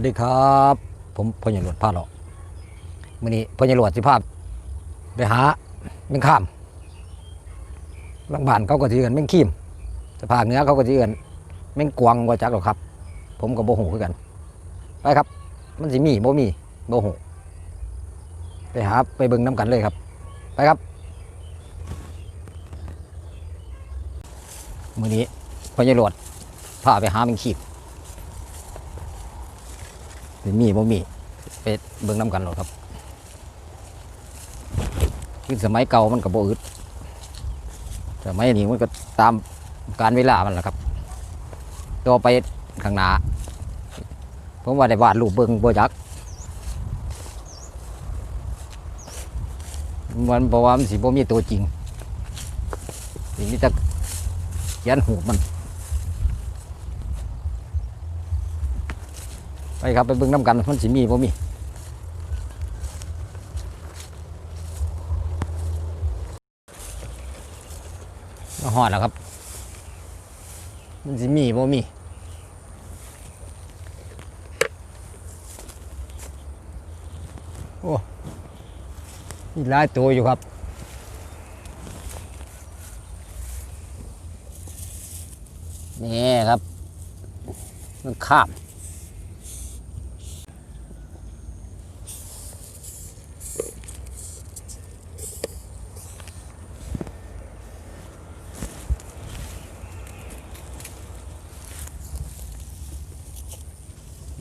วัสดีครับ ผมพญหลวดพาเลาะมื่อนี้พญหลวดสิภาพไปหาแมงข้ามบางบ้านเขาก็สิเอื่นแมงขีมแต่ภาคเหนือเขาก็สิเอื่นแมงกวางว่าจักหรอกครับ ผมก็บ่หูคือกัน ไปครับ มันสิมีโบมีโบหูไปหาไปเบิ่งน้ำกันเลยครับ ไปครับมื่อนี้พญหลวดพาไปหาแมงขีม สิมีบ่มีไปเบิ่งน้ำกันหรอครับคือสมัยเก่ามันก็บ่อึดสมัยนี้มันก็ตามการเวลามันแหละครับต่อไปข้างหน้าผมว่าได้วาดรูปเบิ่งบ่จักมันเพราะว่ามันสิบ่มีตัวจริงสิมีแต่เขียนหูมัน ไป ครับไปเบิ่งน้ำกันมันสิมีบ่มีมาหอดแล้วครับ มันสิมีบ่มีโอ้มีหลายตัวอยู่ครับนี่ครับ มันข้าม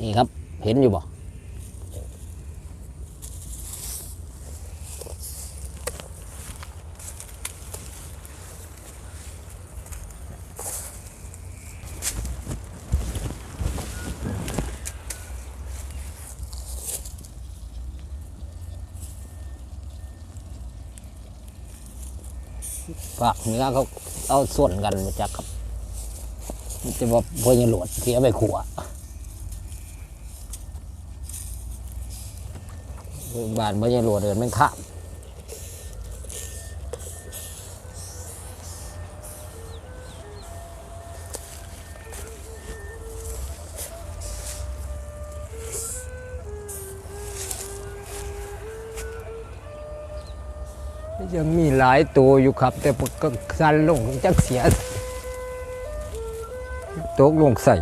นี่ครับ เห็นอยู่บ่ฝากเนื้อเขาเอาส่วนกันมาจากครับจะบอกพยังหลวดที่เอาไปขัว บานไม่ใช่หลวดเดินมันข้ามยังมีหลายตัวอยู่ครับ แต่ก็สั้นลงจักเสียตกลงใส่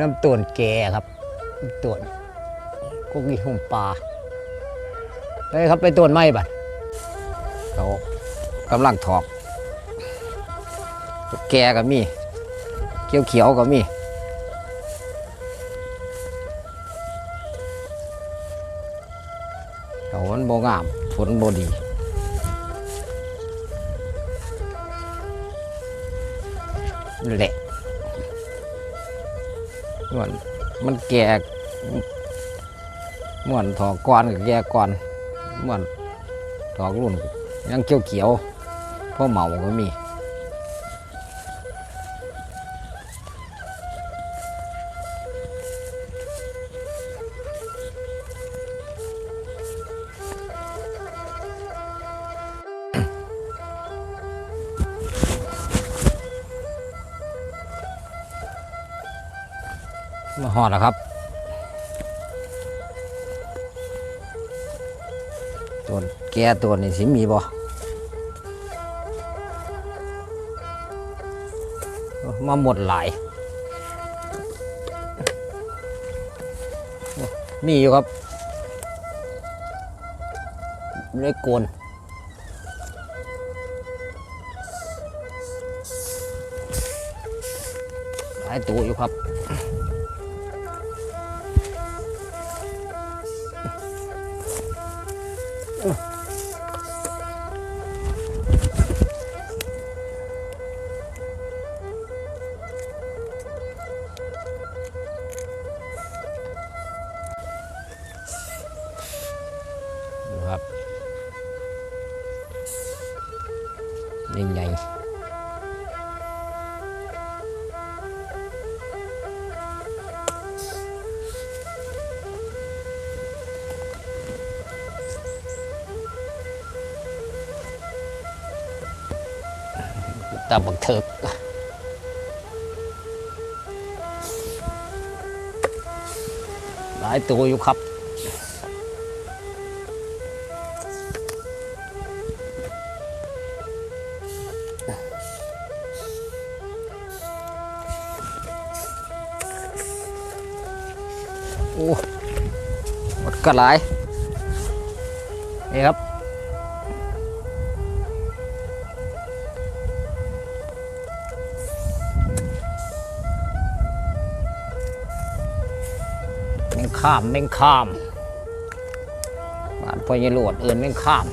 น้ำต้นแก่ครับน้ำต้นกุกกี้หุ่มปลาไปครับไปต้นไม้บัดเขากำลังถอกแก่ก็มีเขียวเขียวๆก็มีเขามันโบงามฝนโบดีแหละ ม่วนมันแก่ม่วนถอกก่อนกับแก่ก่อนม่วนถอกรุ่นยังเขียวเขียวพ่อเหมาก็มี หอดแล้วครับ ตัวแก่ตัวนี้สิมีบ่มาหมดหลาย มีอยู่ครับเล็กโกนหลายตัวอยู่ครับ ตาบักเถิกหลายตัวอยู่ครับโอ้หมดก็หลายนี่ครับ ข้ามแม่งข้ามบ้านพ่อยหญ่หลวดเอื่นแม่งข้าม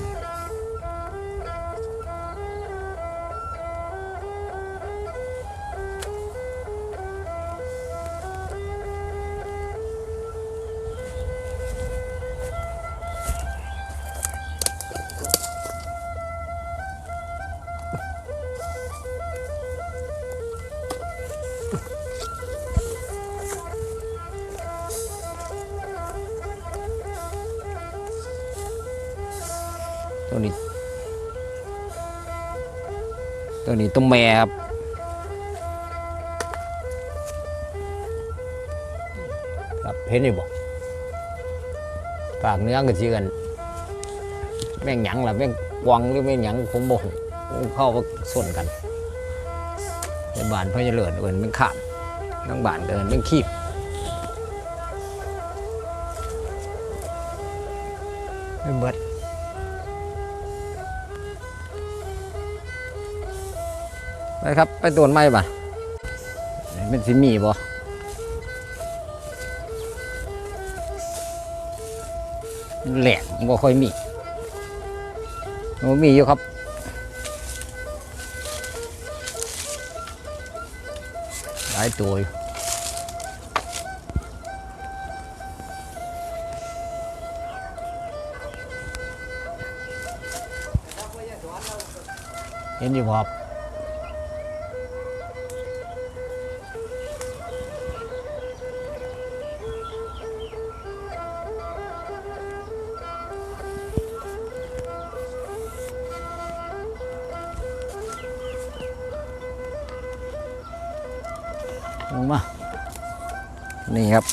ตัวนี้ตัวแม่ครับครับเห็นอยู่บ่ปากเนื้อกันสิกันแม่งหยังล่ะแม่งกวางหรือแม่งหยังผมบอกเข้าส่วนกันในบ้านพ่อจะเลิศเอินเป็นขามทั้งบ้านเดินเป็นขี้ไม่เบิด ไปครับ ไปตรวจไหมบ่ะเป็นสิมีบ่แหลกบ่ค่อยมีโอ้มีอยู่ครับหลายตัวอยู่เห็นอยู่บ่ครับ ลงมา นี่ครับ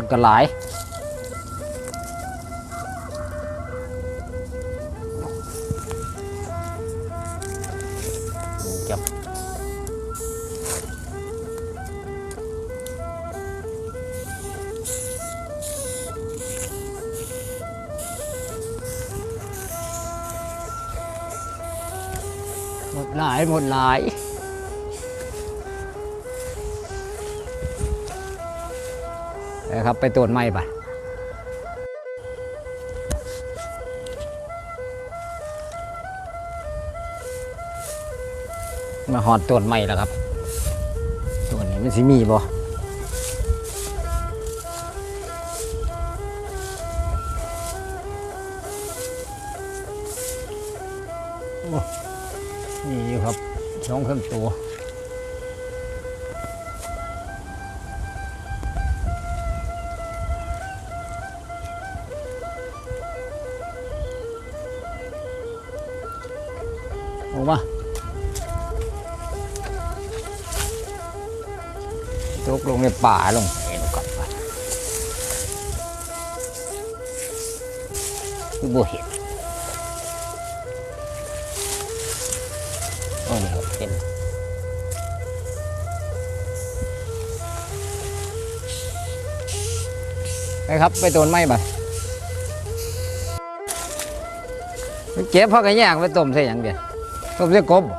ดกันหลายจับหมดหลายหมดหลาย นะครับ ไปตรวจไหมไปมาหอดตรวจไหมแล้วครับตรวจนี้มันสิมีบ่นี่ครับสองเครื่องตัว อกมาตกลงในป่าลงเอ็นก่อนไปคือบ่เห็นโอ้นี่เห็นไปครับ ไปโดนไม้ไปไปเก็บพ่อกระยางไปต้มใส่หยังเดียว ต้มใส่กบบ่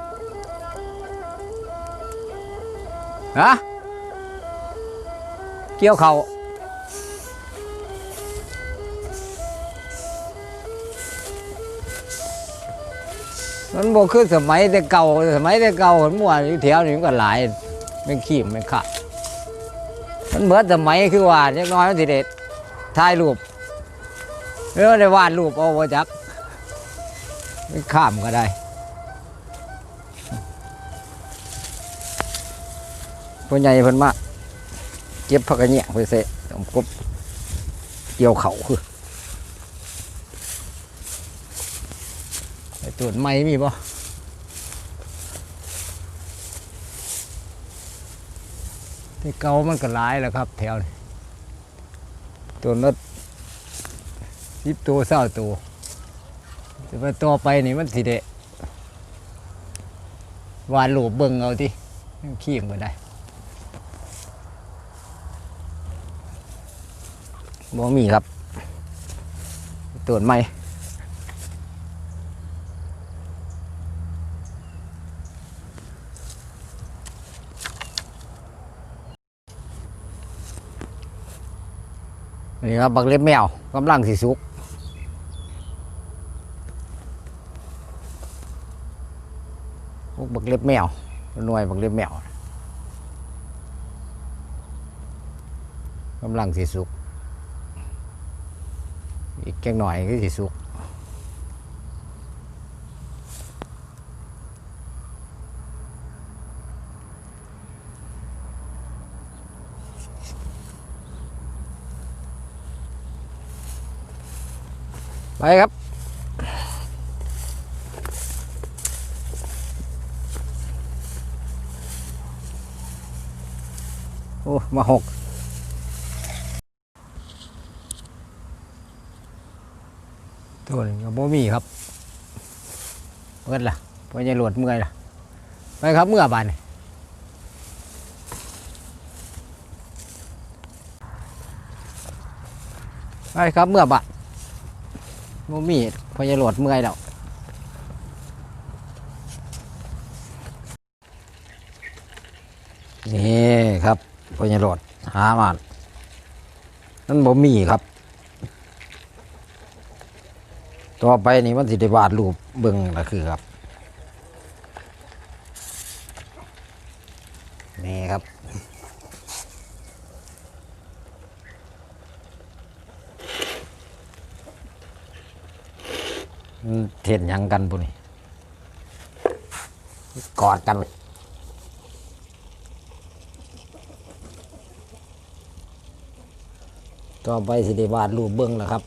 ฮะเกี่ยวเขามันบอกคือสมัยแต่เก่าสมัยแต่เก่ามันมั่วอยู่แถวนี้มันก็หลายไม่ขี้ไม่ขาดมันเหมือนสมัยคือว่าเล็กน้อยมันสิเด็ดถ่ายรูปไม่ว่าได้วาดรูปเอาไว้จักไม่ข้ามก็ได้ พ่อใหญ่เพิ่นมาเก็บผักกระเนียงไปเสะผมกบเกี่ยวเขาคือไอ้ตัวไม้มีบ่ที่เก่ามันก็หลายแล้วครับ แถวนี้ตัวนัดสิบตัวเศร้าตัวแต่ว่าต่อไปนี่มันสิเดะวาดรูปเบิ่งเอาที่ขี้มก็ได้ บ่มีครับตรวจไม่นี่ครับบักเล็บแมวกำลังสิสุกพวกบักเล็บแมวหน่วยบักเล็บแมวกำลังสิสุก อีกแกงหน่อยก็สิสุกไปครับ โอ้ มาหก ตัวนี้ก็ บ่มีครับเปิดล่ะพอจะหลวดเมื่อยล่ะไปครับเมื่อบานไปครับเมื่อบานบ่มีพอจะหลวดเมื่อยแล้วนี่ครับพอจะหลวดหามานั่นบ่มีครับ ต่อไปนี่มันสิได้วาดรูปเบิ่งละคือครับ นี่ครับเห็นยังกันปุ่นี่กอดกันต่อไปสิได้วาดรูปเบิ่งแล้วครับ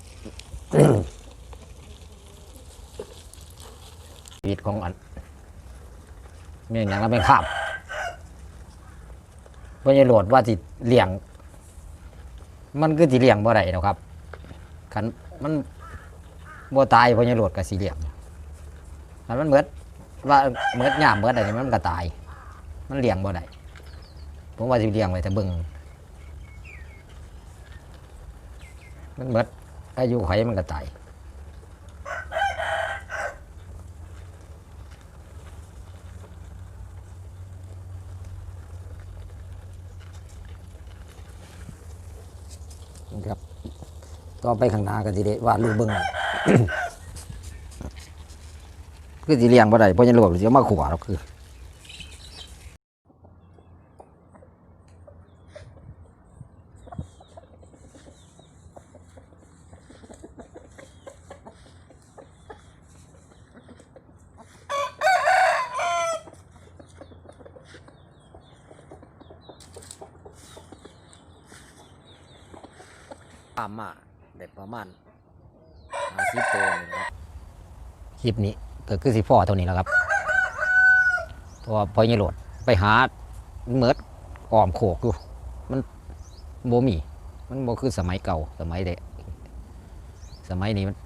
ชีวิตของอันเมี่ยงอย่างก็เป็นข้ามเพราะยโหลดว่าสิเลี้ยง มันก็สิเลี้ยงบ่ได้หรอกครับคันมันบ่ตายเพราะยโหลดก็สิเลี้ยงคันมันเหมือนว่าเหมือนหยามเหมือนอะไรมันก็ตาย มันเลี้ยงบ่ได้ผมว่าสิเลี้ยงไว้แต่เบิ่งมันเหมือนอายุไขมันก็ตาย นะครับ ต่อไปข้างหน้าก็สิได้วาดรูปเบิ่งคือสิเลี้ยงบ่ได้เพราะยังรวบสิเอามาขวาหรอกคือตามมาได้ ประมาณห้าสิบตัวนี่นะครับคลิปนี้ก็คือสิพ่อเท่านี้แล้วครับเพราะว่าพอยโหลดไปหาเมิดอ้อมโขกอยู่มันโบมี มันโบคือสมัยเก่าสมัยเด็กสมัยนี้มัน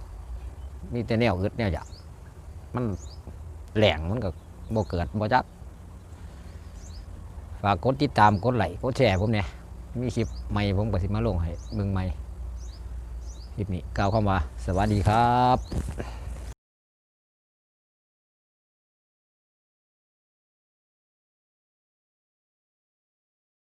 มีแต่แนวอึดแนวอยากมันแหลงมันก็โบเกิดโบจักฝากกดติดตามกดไลค์กดแชร์ผมเนี่ยมีคลิปใหม่ผมก็สิมาลงให้มืองใหม่ คลิปนี้กล่าวคำว่า สวัสดีครับ